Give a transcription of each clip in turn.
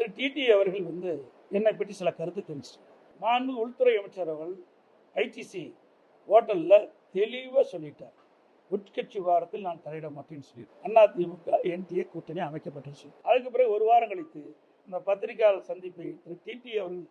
திரு DD அவர்கள் வந்து என்னை பற்றி சில கருத்து தெரிஞ்சு மாண்பு உள்துறை அமைச்சர் அவர்கள் ஐடிசி ஹோட்டலில் தெளிவாக சொல்லிட்டார். உட்கட்சி விவகாரத்தில் நான் தலையிட மாட்டேன்னு சொல்லி அண்ணா திமுக என்டிஏ கூட்டணி அமைக்கப்பட்டுச்சு அதுக்கு பிறகு ஒரு வாரம் கழித்து இந்த பத்திரிகையாளர் சந்திப்பை திரு டிடி அவர்கள்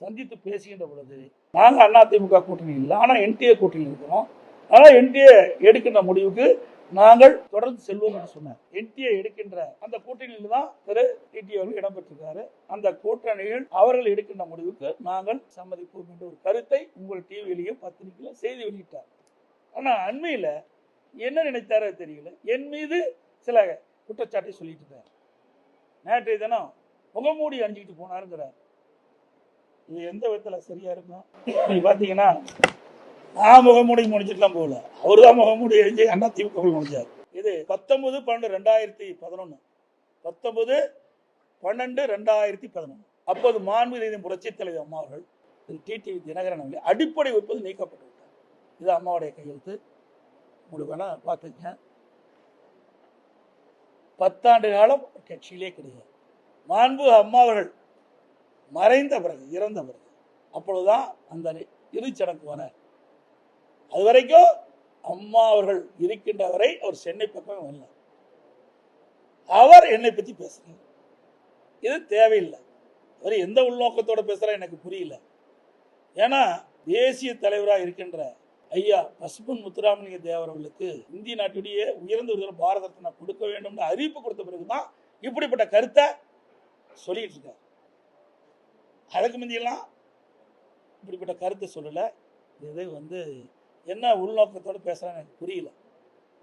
சந்தித்து பேசுகின்ற பொழுது நாங்கள் அண்ணா திமுக கூட்டணி இல்லை ஆனால் என்டிஏ கூட்டணி இருக்கிறோம். ஆனால் என்டிஏ எடுக்கின்ற முடிவுக்கு நாங்கள் தொடர்ந்து செல்வோம் என்று சொன்னார். என்டிஏ எடுக்கின்ற அந்த கூட்டணியில் தான் திரு டிடி அவர்கள் இடம்பெற்றிருக்காரு. அந்த கூட்டணியில் அவர்கள் எடுக்கின்ற முடிவுக்கு நாங்கள் சம்மதிப்போம் என்ற ஒரு கருத்தை உங்கள் டிவியிலையும் பத்திரிகையில செய்தி வெளியிட்டார். ஆனால் அண்மையில் என்ன நினைத்தாரோ தெரியல. என் மீது சில குற்றச்சாட்டை சொல்லிட்டு இருந்தார். நேற்றைய தினம் முகமூடி அணிஞ்சிக்கிட்டு போனாருங்கிறார். இது எந்த விதத்தில் சரியா இருக்கும்? பார்த்தீங்கன்னா நான் முகமூடி முடிச்சிட்டுலாம் போகல அவர் தான் முகமூடி எழுஞ்சி அண்ணா திமுக முடிஞ்சார். இது பத்தொன்பது பன்னெண்டு ரெண்டாயிரத்தி பதினொன்று பத்தொன்பது பன்னெண்டு ரெண்டாயிரத்தி பதினொன்று அப்போது மாண்பு நீதி புரட்சி தலைவர் அம்மா அவர்கள் டிடிவி தினகரன் அவர்கள் அடிப்படை உற்பத்தி நீக்கப்பட்டு விட்டார். இது அம்மாவுடைய கையெழுத்து. உங்களுக்கு வேணா பார்த்துங்க பத்தாண்டு காலம் கட்சியிலே கிடையாது. மாண்பு அம்மா அவர்கள் மறைந்த பிறகு இறந்த பிறகு அப்பொழுதுதான் அந்த இறுதிச்சடங்கு வர அது வரைக்கும் அம்மா அவர்கள் இருக்கின்ற வரை அவர் சென்னை பக்கமே வரல. அவர் என்னை பத்தி பேசுறாரு. இது தேவையில்லை. அவர் எந்த உள்நோக்கத்தோட பேசுறா எனக்கு புரியல. ஏன்னா தேசிய தலைவராக இருக்கின்ற ஐயா பசுபன் முத்துராமலிங்க தேவர் அவர்களுக்கு இந்திய நாட்டுடைய உயர்ந்த விருது பாரத ரத்னா கொடுக்க வேண்டும்னு அறிவிப்பு கொடுத்த பிறகுதான் இப்படிப்பட்ட கருத்தை சொல்லிட்டு இருக்கார். அதுக்கு முந்தியெல்லாம் இப்படிப்பட்ட கருத்தை சொல்லலை. இது வந்து என்ன உள்நோக்கத்தோடு பேசுறான்னு எனக்கு புரியல.